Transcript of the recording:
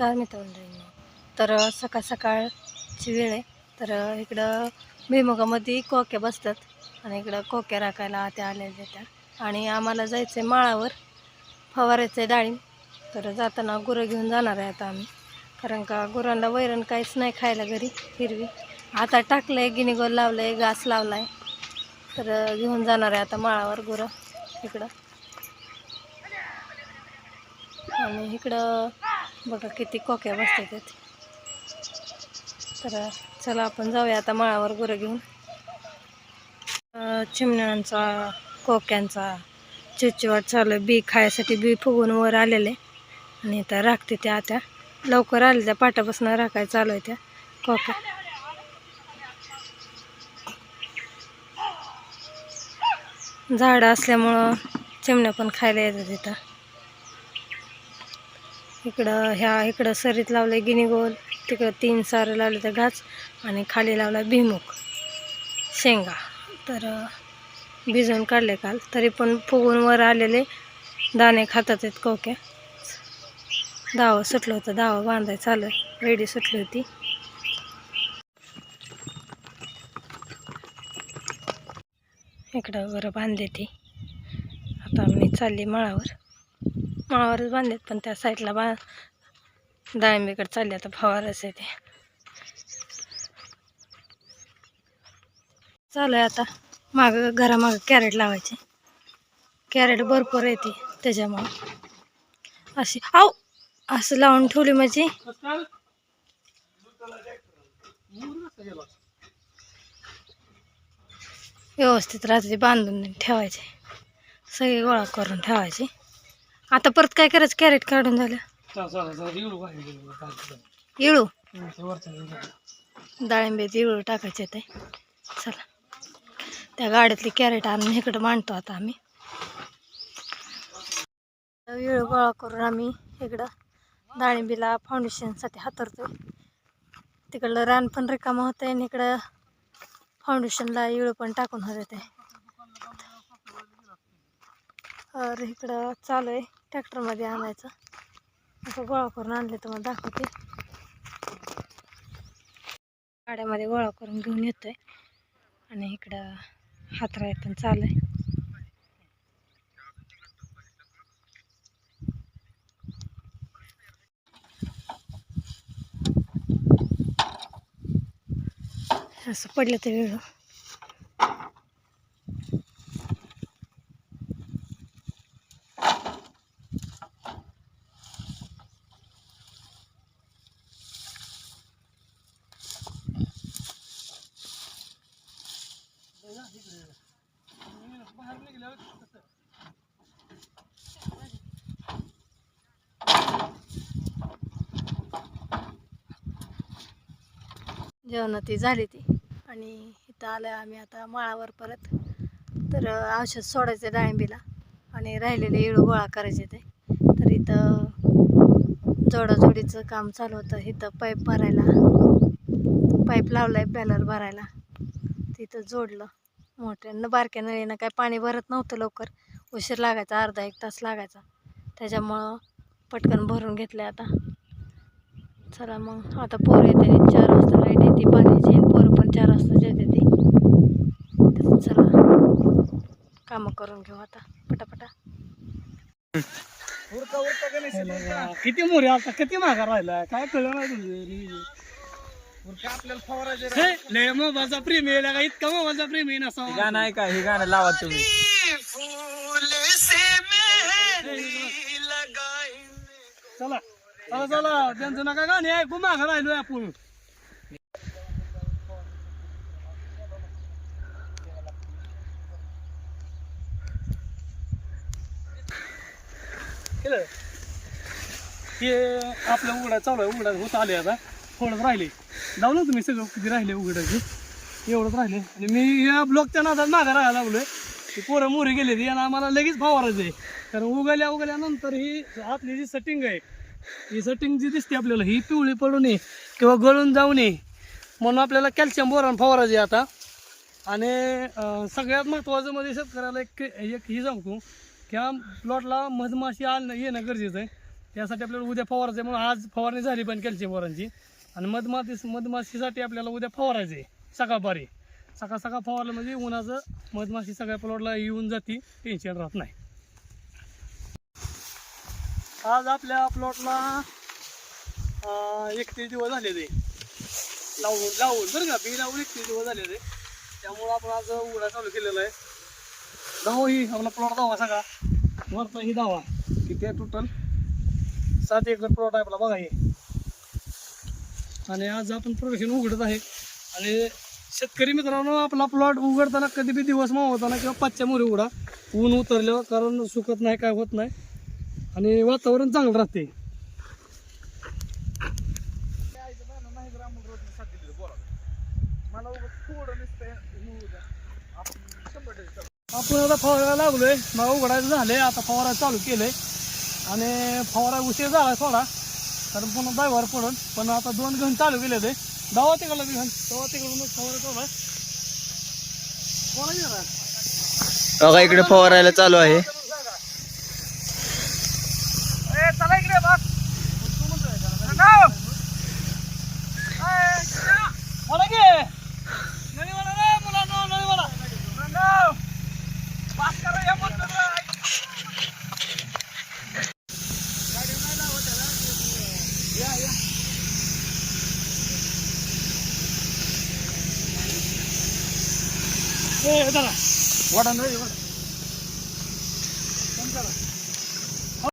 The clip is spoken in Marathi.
नमस्कार मित्रमंडळींनो तर सकाळ सकाळची वेळ आहे. तर इकडं भुईमुगामध्ये कोक्या बसतात आणि इकडं कोक्या राखायला त्या आलेल्या त्या आणि आम्हाला जायचं आहे माळावर फवारायचं आहे डाळिंब. तर जाताना गुरं घेऊन जाणार आहे आता आम्ही. कारण का गुरांना वैरण काहीच नाही खायला घरी हिरवी. आता टाकलं आहे गिनीगोल लावलं आहे घास लावला आहे तर घेऊन जाणार आहे आता माळावर गुरं इकडं. आणि इकडं बघा किती कोक्या बसतात आहेत तर चला आपण जाऊया आता माळावर गुरं घेऊन. चिमण्यांचा कोक्यांचा चिवचिवाट चालू आहे. बी खायसाठी बी फुगून वर आलेले. आणि त्या राखते त्या आता. लवकर आले त्या पाटापासून राखाय चालू आहे त्या कोक्या. झाडं असल्यामुळं चिमण्या पण खायला येतात इथं. इकडं ह्या इकडं सरीत लावलं गिनी गोल तिकडं तीन सारं लावलं तर घास आणि खाली लावला भिमुख शेंगा. तर भिजवून काढले काल. तरी पण फुगून वर आलेले दाणे खातात आहेत कोक्या. दावा सुटलं होतं दावं बांधाय चालू आहे. रेडी सुटली होती. इकडं बरं बांधली ती. आता मी चालली माळावर. माळावरच बांधलेत पण त्या साईडला बा डाळिंबीकडे चालले आता फवारच आहे ते. चालू आहे आता. मागं घरामागं कॅरेट लावायचे. कॅरेट भरपूर येते त्याच्यामुळं. अशी आव असं लावून ठेवली माझी. व्यवस्थित राहते बांधून ठेवायचे. सगळे गोळा करून ठेवायची. आता परत काय करायचं? कॅरेट काढून झालं. इळू डाळिंबीत इळू टाकायचे ते चला. त्या गाड्यातली कॅरेट आणून इकडं मांडतो आता आम्ही. इळू गोळा करून आम्ही इकडं डाळिंबीला फाउंडेशनसाठी हातरतोय. तिकडलं रान पण रिकामं होतं आणि इकडं फाउंडेशनला इळू पण टाकून होते ते तर इकडं चालू आहे. ट्रॅक्टरमध्ये आणायचं. असं गोळा करून आणले तर मग दाखवते. गाड्यामध्ये गोळा करून घेऊन येतोय. आणि इकडं हातरा येतून चालू आहे असं पडलं तर वेगळं जेवण ती झाली ती. आणि इथं आलं आम्ही आता माळावर परत. तर औषध सोडायचं डाळिंबीला. आणि राहिलेले इळू गोळा करायचे ते. तर इथं जोडाजोडीचं काम चालू होतं. इथं पाईप भरायला. पाईप लावलाय बॅलर भरायला. तिथं जोडलं. मोठ्यानं बारक्या नळीनं काय पाणी भरत नव्हतं लवकर. उशीर लागायचा अर्धा एक तास लागायचा. त्याच्यामुळं पटकन भरून घेतलं आता. चला मग. आता पोरं येते चार वाजता लाइट येते पाण्याची पोरं पण चार वाजता येते ती. चला. कामं करून घेऊ आता पटापटा. किती मोरे आता किती मागा राहिला? काय कळलं नाही तुझं लय मोबाईलचा प्रेम आहे का इतका मोबाईलचा प्रेम आहे ना हे गाणं आहे का हे गाणं लावा तुम्ही. चला. चला चला त्यांचं नका गाणी ऐकू मागा राहिलोय आपण. केलं? हे आपल्या उघडा चालू आहे उघडा होत आले आता. थोडंच राहिले. लावलं तुम्ही सगळं किती राहिले उघडायचे? एवढंच राहिले. आणि मी या ब्लॉकच्या नादात मागा राहायला लागलोय. ती पोरं मोरी गेलेली आणि आम्हाला लगेच फवारायचं आहे कारण उगल्या उगल्यानंतर ही आपली जी सेटिंग आहे ही सटिंग जी दिसते आपल्याला ही पिवळी पडू नये किंवा गळून जाऊ नये म्हणून आपल्याला कॅल्शियम बोरान फवारायचे आता. आणि सगळ्यात महत्त्वाचं म्हणजे शेतकऱ्याला एक एक ही सांगतो की प्लॉटला मधमाशी आण येणं गरजेचं आहे. त्यासाठी आपल्याला उद्या फवारायचं आहे म्हणून आज फवारणी झाली पण कॅल्शियम बोरांची आणि मधमाशी मधमाशीसाठी आपल्याला उद्या फवारायचं आहे सकाळपारी. सकाळ सकाळ फवारलं म्हणजे उन्हाचं मधमाशी सगळ्या प्लॉटला येऊन जाती टेन्शन राहत नाही. आज आपल्या प्लॉटला एकतीस दिवस झाले ते लावून लावून बरं का बी लावून एकतीस दिवस झाले ते त्यामुळं आपण आज उघडा चालू केलेला आहे. धावा ही आपला प्लॉट धावा सगळा वरचा ही धावा किती आहे टोटल सात एकर प्लॉट आहे आपला बघा हे. आणि आज आपण प्रोडक्शन उघडत आहे. आणि शेतकरी मित्रांनो आपला प्लॉट उघडताना कधी बी दिवस मावताना किंवा पाचच्या मोरी उघडा. ऊन उतरल्यावर कारण सुकत नाही काय होत नाही. आणि वातावरण चांगलं राहते. आपण आता फवारायला लागलोय मग उघडायचं झालंय आता फवारा चालू केलंय. आणि फवारा उशीर झाला थोडा कारण पुन्हा ड्रायव्हर पडून. पण आता दोन घेऊन चालू केले ते दवा तिकडला घेऊन दवा तिकडून फवारा चालू आहे. इकडे फवारायला चालू आहे. ए, चला. वाढा नाही कम करा.